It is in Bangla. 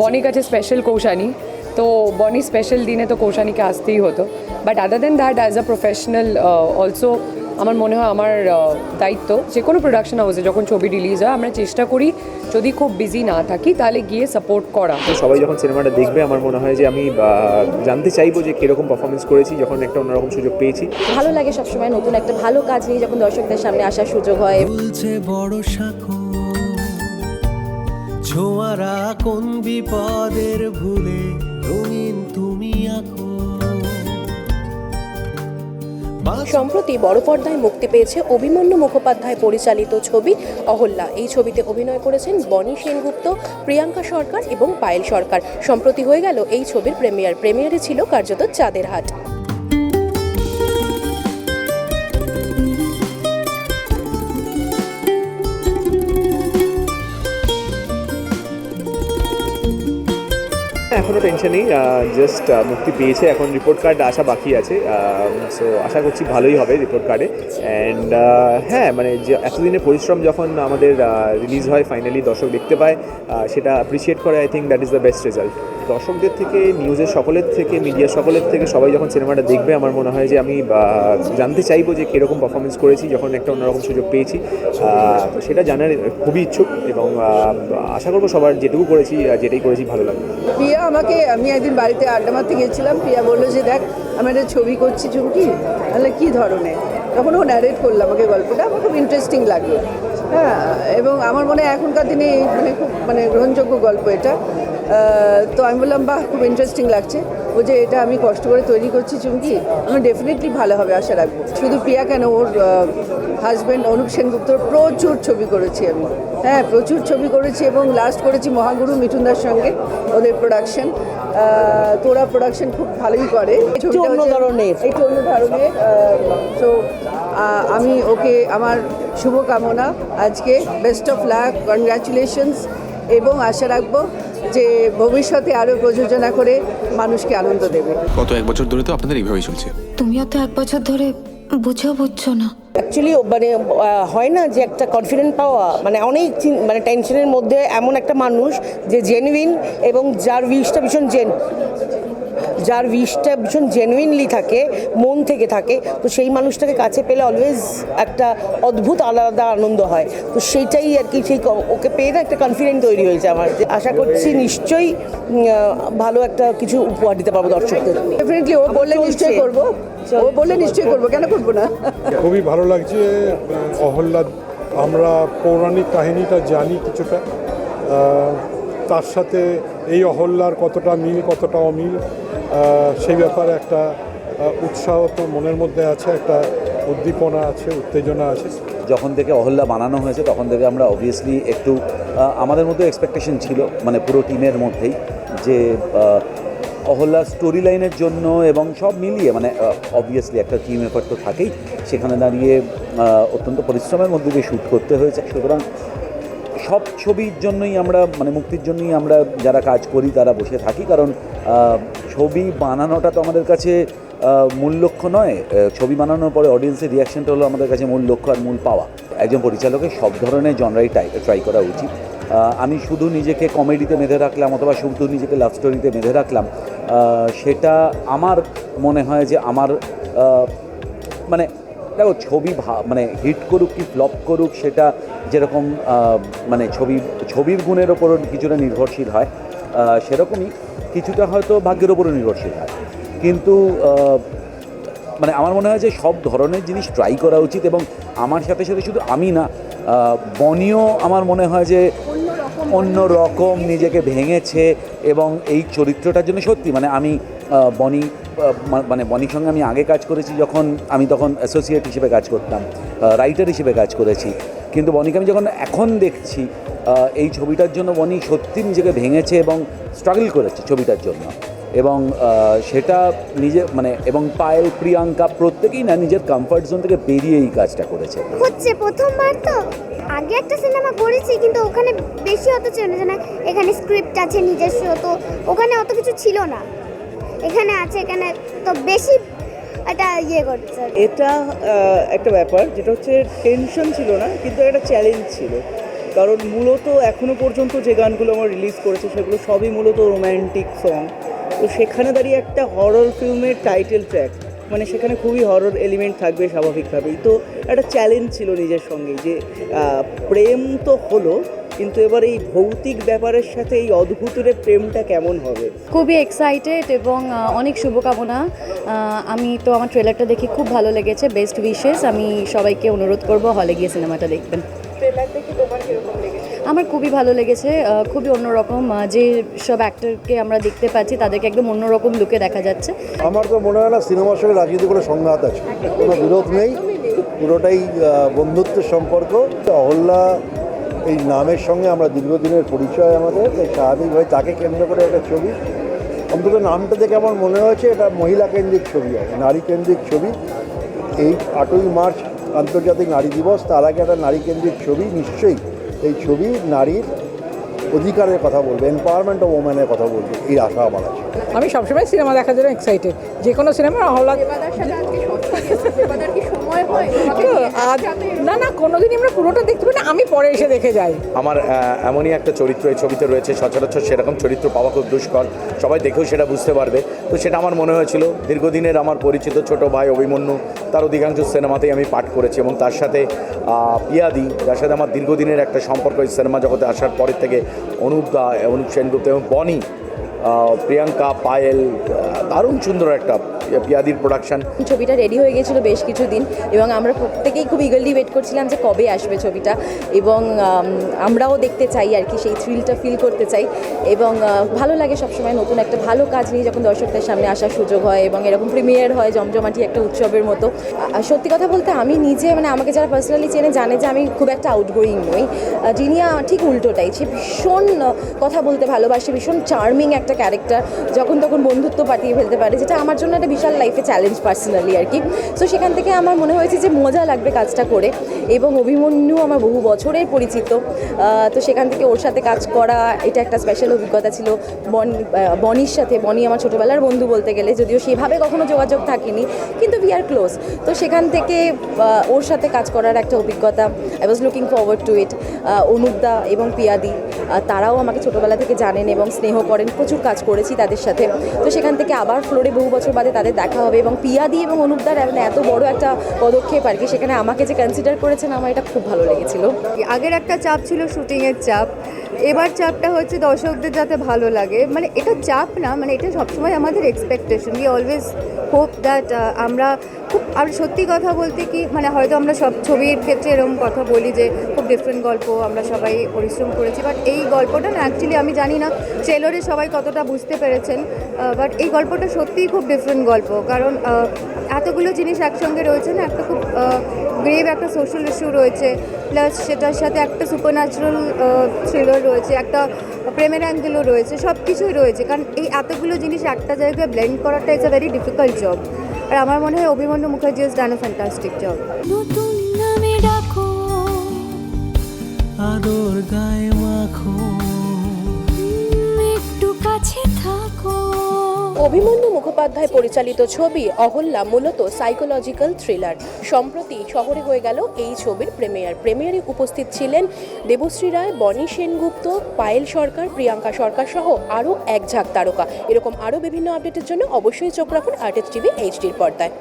বনির কাছে স্পেশাল কৌশানি। তো বনি স্পেশাল দিনে তো কৌশানিকে আসতেই হতো। But other than that as a professional also আমার মনে হয় আমার দায়িত্ব যে কোনো প্রোডাকশন হাউসে যখন ছবি রিলিজ হয় আমরা চেষ্টা করি যদি খুব বিজি না থাকি তাহলে গিয়ে সাপোর্ট করা। তো সবাই যখন সিনেমাটা দেখবে আমার মনে হয় যে আমি জানতে চাইব যে কীরকম পারফরমেন্স করেছি যখন একটা অন্যরকম সুযোগ পেয়েছি। ভালো লাগে সবসময় নতুন একটা ভালো কাজ নিয়ে যখন দর্শকদের সামনে আসার সুযোগ হয়। বড় ছোঁয়ারা কোন বিপদের ভুলে রঙিন তুমি আঁকো। সম্প্রতি বড় পর্দায় মুক্তি পেয়েছে অভিমন্যু মুখোপাধ্যায় পরিচালিত ছবি অহল্যা। এই ছবিতে অভিনয় করেছেন বনি সেনগুপ্ত, প্রিয়াঙ্কা সরকার এবং পায়েল সরকার। সম্প্রতি হয়ে গেল এই ছবির প্রেমিয়ার। প্রেমিয়ারে ছিল কার্যত চাঁদের হাট। এখনও টেনশন নেই জাস্ট মুক্তি পেয়েছে এখন রিপোর্ট কার্ড আসা বাকি আছে সো আশা করছি ভালোই হবে রিপোর্ট কার্ডে অ্যান্ড হ্যাঁ মানে যে এতদিনের পরিশ্রম যখন আমাদের রিলিজ হয় ফাইনালি দর্শক দেখতে পায় সেটা অ্যাপ্রিসিয়েট করে I think that is the best result দর্শকদের থেকে নিউজের সকলের থেকে মিডিয়া সকলের থেকে সবাই যখন সিনেমাটা দেখবে, আমার মনে হয় যে আমি জানতে চাইব যে কীরকম পারফরমেন্স করেছি, যখন একটা অন্যরকম সুযোগ পেয়েছি। সেটা জানার খুবই ইচ্ছুক এবং আশা করব সবার যেটুকু করেছি যেটাই করেছি ভালো লাগবে। আমাকে, আমি একদিন বাড়িতে আড্ডা মারতে গিয়েছিলাম, প্রিয়া বলল যে দেখ আমি একটা ছবি করছি চুমকি তাহলে কী ধরনের? তখন ও ন্যারেট করল আমাকে গল্পটা, আমার খুব ইন্টারেস্টিং লাগল। হ্যাঁ এবং আমার মনে হয় এখনকার দিনে মানে খুব মানে গ্রহণযোগ্য গল্প এটা। তো আমি বললাম বাহ খুব ইন্টারেস্টিং লাগছে। ও যে এটা আমি কষ্ট করে তৈরি করছি চুমকি আমি ডেফিনেটলি ভালো হবে আশা রাখব। শুধু প্রিয়া কেন ওর হাজব্যান্ড অনুপ সেনগুপ্তর প্রচুর ছবি করেছি আমি। হ্যাঁ প্রচুর ছবি করেছি এবং লাস্ট করেছি মহাগুরু মিঠুনদার সঙ্গে ওদের প্রোডাকশন তোরা প্রোডাকশন খুব ভালোই করে। ধরনের। একটু অন্য ধরনের তো আমি ওকে আমার শুভকামনা। আজকে বেস্ট অফ লাক কনগ্রাচুলেশনস এবং আশা রাখব যে ভবিষ্যতে আরও প্রযোজনা করে মানুষকে আনন্দ দেবে। গত এক বছর ধরে তো আপনাদের এইভাবেই চলছে। তুমিও তো এক বছর ধরে বুঝেও বুঝছ না। অ্যাকচুয়ালি মানে হয় না যে একটা কনফিডেন্ট পাওয়া মানে অনেক মানে টেনশনের মধ্যে এমন একটা মানুষ যে জেনুইন এবং যার উইশটা ভীষণ জেন যার উইশটা ভীষণ জেনুইনলি থাকে মন থেকে থাকে তো সেই মানুষটাকে কাছে পেলে অলওয়েজ একটা অদ্ভুত আলাদা আনন্দ হয়। তো সেইটাই আর কি সেই ওকে পেয়ে না একটা কনফিডেন্ট তৈরি হয়েছে আমার। যে আশা করছি নিশ্চয়ই ভালো একটা কিছু উপহার দিতে পারব দর্শকদের। ডেফিনেটলি ও বললে নিশ্চয়ই করব। ও বললে নিশ্চয়ই করব কেন করব না? খুবই ভালো লাগছে আহ, অহল্যা আমরা পৌরাণিক কাহিনীটা জানি কিছুটা। তার সাথে এই অহল্যার কতটা মিল কতটা অমিল। সেই ব্যাপারে একটা উৎসাহ তো মনের মধ্যে আছে একটা উদ্দীপনা আছে উত্তেজনা আছে। যখন থেকে অহল্যা বানানো হয়েছে তখন থেকে আমরা অবভিয়াসলি একটু আমাদের মধ্যে এক্সপেকটেশন ছিল মানে পুরো টিমের মধ্যেই যে আহ, অহল্যার স্টোরি লাইনের জন্য এবং সব মিলিয়ে মানে অবভিয়াসলি একটা টিম এফার্ট তো থাকেই। সেখানে দাঁড়িয়ে অত্যন্ত পরিশ্রমের মধ্যে দিয়ে শ্যুট করতে হয়েছে। সুতরাং সব ছবির জন্যই আমরা মানে মুক্তির জন্যই আমরা যারা কাজ করি তারা বসে থাকি। কারণ ছবি বানানোটা তো আমাদের কাছে মূল লক্ষ্য নয়। ছবি বানানোর পরে অডিয়েন্সের রিয়াকশনটা হলো আমাদের কাছে মূল লক্ষ্য আর মূল পাওয়া। একজন পরিচালকের সব ধরনের জনরাই ট্রাই করা উচিত। আমি শুধু নিজেকে কমেডিতে বেঁধে রাখলাম অথবা শুধু নিজেকে লাভ স্টোরিতে বেঁধে রাখলাম সেটা আমার মনে হয় যে আমার মানে দেখো, ছবি মানে হিট করুক কি ফ্লপ করুক, সেটা যেরকম মানে ছবি, ছবির গুণের ওপর কিছুটা নির্ভরশীল হয়। সেরকমই কিছুটা হয়তো ভাগ্যের ওপরও নির্ভরশীল হয়। কিন্তু মানে আমার মনে হয় যে সব ধরনের জিনিস ট্রাই করা উচিত এবং আমার সাথে সাথে শুধু আমি না বনিও আমার মনে হয় যে অন্য রকম নিজেকে ভেঙেছে এবং এই চরিত্রটার জন্য সত্যি মানে আমি বনি মানে বনির সঙ্গে আমি আগে কাজ করেছি যখন আমি তখন অ্যাসোসিয়েট হিসেবে কাজ করতাম রাইটার হিসেবে কাজ করেছি। কিন্তু বনিকে, আমি যখন এখন দেখছি এই ছবিটার জন্য বনি সত্যি নিজেকে ভেঙেছে এবং স্ট্রাগল করেছে ছবিটার জন্য। এবং সেটা নিজে মানে এবং পায়েল, প্রিয়াঙ্কা প্রত্যেকেই না নিজের কমফর্ট জোন থেকে বেরিয়ে এই কাজটা করেছে। হচ্ছে প্রথমবার তো। আগে একটা সিনেমা করেছি, কিন্তু ওখানে বেশি অত ছিল না এখানে স্ক্রিপ্ট আছে নিজস্ব, তো ওখানে অত কিছু ছিল না। এখানে আছে, এখানে তো বেশি এটা ইয়ে করছে। এটা একটা ব্যাপার, যেটা হচ্ছে টেনশন ছিল না, কিন্তু একটা চ্যালেঞ্জ ছিল। কারণ মূলত এখনও পর্যন্ত যে গানগুলো আমার রিলিজ করেছে, সেগুলো সবই মূলত রোম্যান্টিক সং তো সেখানে দাঁড়িয়ে একটা হরর ফিল্মের টাইটেল ট্র্যাক মানে সেখানে খুবই হরর এলিমেন্ট থাকবে স্বাভাবিকভাবেই। তো একটা চ্যালেঞ্জ ছিল নিজের সঙ্গে যে প্রেম তো হলো কিন্তু এবার এই ভৌতিক ব্যাপারের সাথে এই অদ্ভুতের প্রেমটা কেমন হবে? খুবই এক্সাইটেড এবং অনেক শুভকামনা। আমি তো আমার ট্রেলারটা দেখে খুব ভালো লেগেছে বেস্ট উইশেস আমি সবাইকে অনুরোধ করব হলে গিয়ে সিনেমাটা দেখবেন। আমার খুবই ভালো লেগেছে খুবই অন্যরকম যে সব অ্যাক্টরকে আমরা দেখতে পাচ্ছি তাদেরকে একদম অন্যরকম লুকে দেখা যাচ্ছে। আমার তো মনে হয় না সিনেমার সঙ্গে রাজনীতি করে সংঘাত আছে। কোনো বিরোধ নেই পুরোটাই বন্ধুত্বের সম্পর্ক। অহল্যা এই নামের সঙ্গে আমরা দীর্ঘদিনের পরিচয় আমাদের স্বাভাবিকভাবে তাকে কেন্দ্র করে একটা ছবি। অন্তত নামটা দেখে আমার মনে হয়েছে এটা মহিলা কেন্দ্রিক ছবি নারী কেন্দ্রিক ছবি। এই আটই মার্চ আন্তর্জাতিক নারী দিবস তার আগে একটা নারী কেন্দ্রিক ছবি নিশ্চয়ই এই ছবি নারীর অধিকারের কথা বলবে এম্পাওয়ারমেন্ট অফ ওম্যানের কথা বলবে এই আশা আমার আছে। আমি সবসময় সিনেমা দেখার জন্য এক্সাইটেড যে কোনো সিনেমা আজ না না কোনোদিনই আমরা পুরোটা দেখতে পাই না আমি পরে এসে দেখে যাই। আমার এমনই একটা চরিত্র এই ছবিতে রয়েছে সচরাচর সেরকম চরিত্র পাওয়া খুব দুষ্কর। সবাই দেখেও সেটা বুঝতে পারবে। তো সেটা আমার মনে হয়েছিল দীর্ঘদিনের আমার পরিচিত ছোট ভাই অভিমন্যু তার অধিকাংশ সিনেমাতেই আমি পাঠ করেছি এবং তার সাথে পিয়াদি যার সাথে আমার দীর্ঘদিনের একটা সম্পর্ক এই সিনেমা জগতে আসার পরের থেকে অনুপ দা অনুপ সেনগুপ্ত এবং বনি প্রিয়াঙ্কা পায়েল দারুণ সুন্দর একটা পিয়াদির প্রোডাকশন ছবিটা রেডি হয়ে গেছিল বেশ কিছুদিন এবং আমরা প্রত্যেকেই খুব ইগারলি ওয়েট করছিলাম যে কবে আসবে ছবিটা এবং আমরাও দেখতে চাই আর কি, সেই থ্রিলটা ফিল করতে চাই এবং ভালো লাগে সবসময় নতুন একটা ভালো কাজ নিয়ে যখন দর্শকদের সামনে আসার সুযোগ হয় এবং এরকম প্রিমিয়ার হয় জমজমাটি একটা উৎসবের মতো। সত্যি কথা বলতে আমি নিজে মানে আমাকে যারা পার্সোনালি চেনে জানে যে আমি খুব একটা আউটগোয়িং নই। জিনিয়া ঠিক উল্টোটাই, সে ভীষণ কথা বলতে ভালোবাসে, ভীষণ চার্মিং একটা ক্যারেক্টার যখন তখন বন্ধুত্ব পাঠিয়ে ফেলতে পারে, যেটা আমার জন্য একটা বিশাল লাইফে চ্যালেঞ্জ পার্সোনালি আর কি। সো সেখান থেকে আমার মনে হয়েছে যে মজা লাগবে কাজটা করে এবং অভিমন্যু আমার বহু বছরের পরিচিত। তো সেখান থেকে ওর সাথে কাজ করা, এটা একটা স্পেশাল অভিজ্ঞতা ছিল। বন বনির সাথে, বনি আমার ছোটোবেলার বন্ধু বলতে গেলে, যদিও সেভাবে কখনো যোগাযোগ থাকেনি, কিন্তু উই আর ক্লোজ তো সেখান থেকে ওর সাথে কাজ করার একটা অভিজ্ঞতা I was looking forward to it অনুপদা এবং পিয়াদি তারাও আমাকে ছোটোবেলা থেকে জানেন এবং স্নেহ করেন, প্রচুর কাজ করেছি তাদের সাথে। তো সেখান থেকে আবার ফ্লোরে বহু বছর বাদে তাদের দেখা হবে এবং পিয়াদি এবং অনুপদার মানে এত বড় একটা পদক্ষেপ আর কি, সেখানে আমাকে যে কনসিডার করেছেন, আমার এটা খুব ভালো লেগেছিল। আগের একটা চাপ ছিল শুটিংয়ের চাপ। এবার চাপটা হচ্ছে দর্শকদের যাতে ভালো লাগে। মানে এটা চাপ না মানে এটা সবসময় আমাদের expectation we always hope that আমরা খুব, আর সত্যি কথা বলতে কি মানে হয়তো আমরা সব ছবির ক্ষেত্রে এরকম কথা বলি যে, খুব ডিফারেন্ট গল্প, আমরা সবাই পরিশ্রম করেছি। বাট এই গল্পটা না অ্যাকচুয়ালি আমি জানি না ট্রেলরে সবাই কতটা বুঝতে পেরেছেন বাট এই গল্পটা সত্যিই খুব ডিফারেন্ট গল্প। কারণ এতগুলো জিনিস একসঙ্গে রয়েছে না, একটা খুব গ্রেভ একটা সোশ্যাল ইস্যু রয়েছে। প্লাস সেটার সাথে একটা সুপার ন্যাচারাল থ্রিলার রয়েছে, একটা প্রেমের অ্যাঙ্গেলও রয়েছে সব কিছুই রয়েছে। কারণ এই এতগুলো জিনিস একটা জায়গায় ব্লেন্ড করাটা is a very difficult job আর আমার মনে হয় Abhimanyu Mukherjee is done fantastic job নতুন নামে আদর গায়ে মাখো। একটু কাছে থাকো। অভিমন্যু মুখোপাধ্যায় পরিচালিত ছবি অহল্যা মূলত সাইকোলজিক্যাল থ্রিলার সম্প্রতি শহরে হয়ে গেল এই ছবির প্রেমিয়ার প্রেমিয়ারে উপস্থিত ছিলেন দেবশ্রী রায়, বনি সেনগুপ্ত, পায়েল সরকার, প্রিয়াঙ্কা সরকার সহ আরও এক ঝাঁক তারকা। এরকম আরও বিভিন্ন আপডেটের জন্য অবশ্যই চোখ রাখুন আর্টিস্ট টিভি এইচডির পর্দায়।